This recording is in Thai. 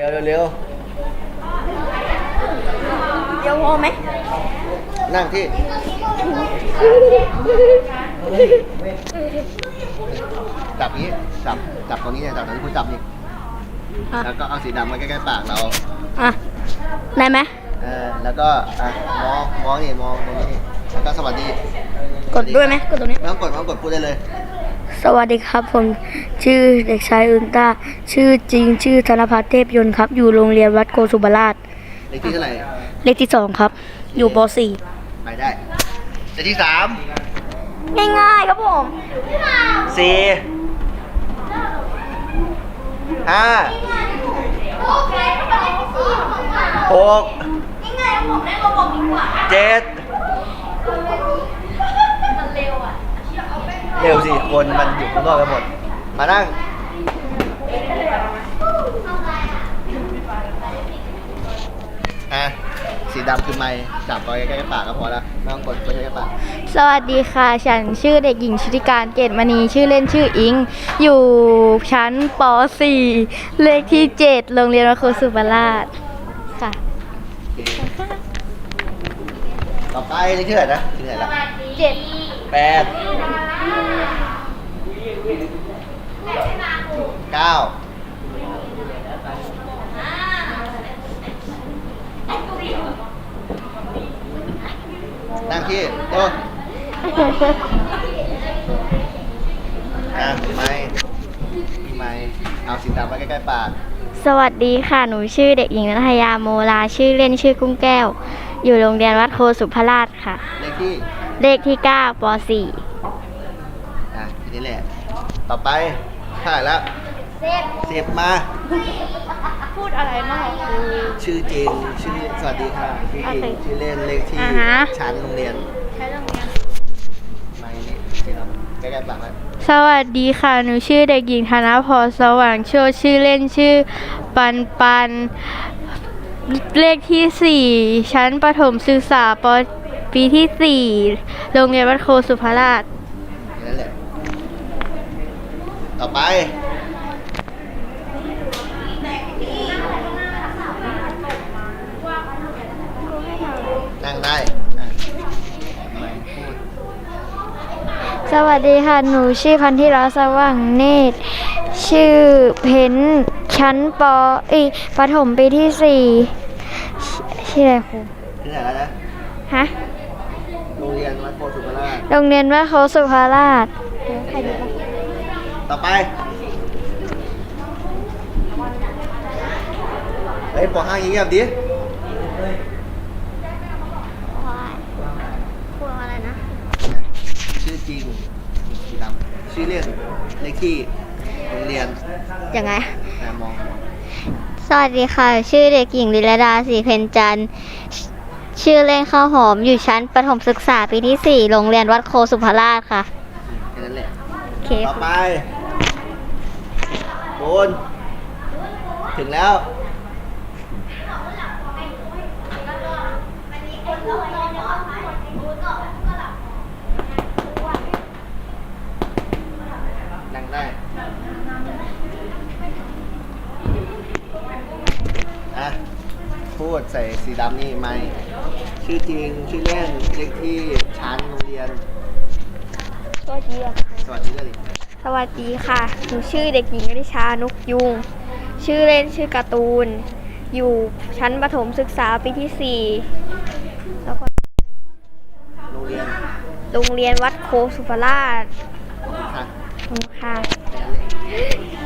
ร็วเร็วเร็วเดี๋ยวพอไหมนั่งที่จับนี้จับจับตรงนี้เนี่ยจับตรงนี้คุณจับนี่อะ แล้วก็เอาสีดำมาใกล้ๆปากเราอะ ได้ไหม เออแล้วก็อะมองมองนี่มองตรงนี้แล้วก็สวัสดีกดด้วยไหมกดตรงนี้ ไม่ต้องกดไม่ต้องกดพูดได้เลย สวัสดีครับ ผมชื่อเด็กชายอึนตาชื่อจริงชื่อธนพัฒน์เทพยนต์ครับ อยู่โรงเรียนวัดโกสุบราช เลขที่เท่าไหร่เลขที่สองครับ อยู่ป ไปได้ เลขที่สาม .4 ง่ายๆครับผม สี่ห้าหกเจ็ด เร็วสิคนมันอยู่ข้างนอกกันหมด มานั่ง อะ สีดำคือไม้จับไว้ใกล้ๆปากก็พอแล้วไม่ต้องกดไว้ใกล้ๆปาก สวัสดีค่ะ ฉันชื่อเด็กหญิงชุติการเกตมณีชื่อเล่นชื่ออิง อยู่ชั้นป .4 เลขที่ 7 โรงเรียนวัดโคสุบราชค่ะ ต่อไปเลขที่เท่าไหร่นะที่เท่าไหร่ละเจ็ดแปดเก้านั่งที่โต๊ะอะไม่มีไม่เอาสีดำไว้ใกล้ๆปาก สวัสดีค่ะ หนูชื่อเด็กหญิงนัทยาโมลา ชื่อเล่นชื่อกุ้งแก้ว อยู่โรงเรียนวัดโคสุภราชค่ะ เลขที่เลขที่9ป อะทีนี้แหละ ต่อไปเท่าไหร่แล้ว .4 สิบมา พูดอะไรมากคือชื่อจริงชื่อสวัสดีค่ะชื่อจริงโอเคชื่อเล่นเลขที่อ่าฮะ ชั้นโรงเรียนใช้โรงเรียนไม่นี่ที่เราใกล้ๆปากไว้สวัสดีค่ะ หนูชื่อเด็กหญิงธนพรสว่างโชติชื่อเล่นชื่อ ปันปัน เลขที่ 4 ชั้นประถมศึกษาปปีที่ 4 โรงเรียนวัดโคสุภราชแค่นั้นแหละ ต่อไป นั่งได้อะไม่พูดสวัสดีค่ะ หนูชื่อพันธิราสว่างเนตร ชื่อเพนชั้นปเอยประถมปีที่สี่ชื่ออะไรครูที่ไหนแล้วนะ ฮะ โรงเรียนวัดโพธิ์สุภราชโรงเรียนวัดโคสุภาราชใครดีปะต่อไป เฮ้ยปห้าเงียบๆดิครูอะไรนะ ชื่อจริงสีดำชื่อเล่นเลขที่โรง เรียนยังไงนามองสวัสดีค่ะ ชื่อเด็กหญิงลิลดาสีเพนจันทร์ชชื่อเล่นข้าวหอมอยู่ชั้นประถมศึกษาปีที่ 4 โรงเรียนวัดโคสุภาราชค่ะแค่นั้นแหละโอเคต่อไปปูนถึงแล้ว นั่งได้อะ พูดใส่สีดำนี่ไม่ ชื่อจริง ชื่อเล่นเลขที่ชั้นโรงเรียน สวัสดีสวัสดีเลยดิสวัสดีค่ะ หนูชื่อเด็กหญิงอริชานกยุง ชื่อเล่นชื่อการ์ตูน อยู่ชั้นประถมศึกษาปีที่4แล้วก็โรงเรียนโรงเรียนวัดโคสุภราชค่ะ ขอบคุณค่ะแค่นั้นเลย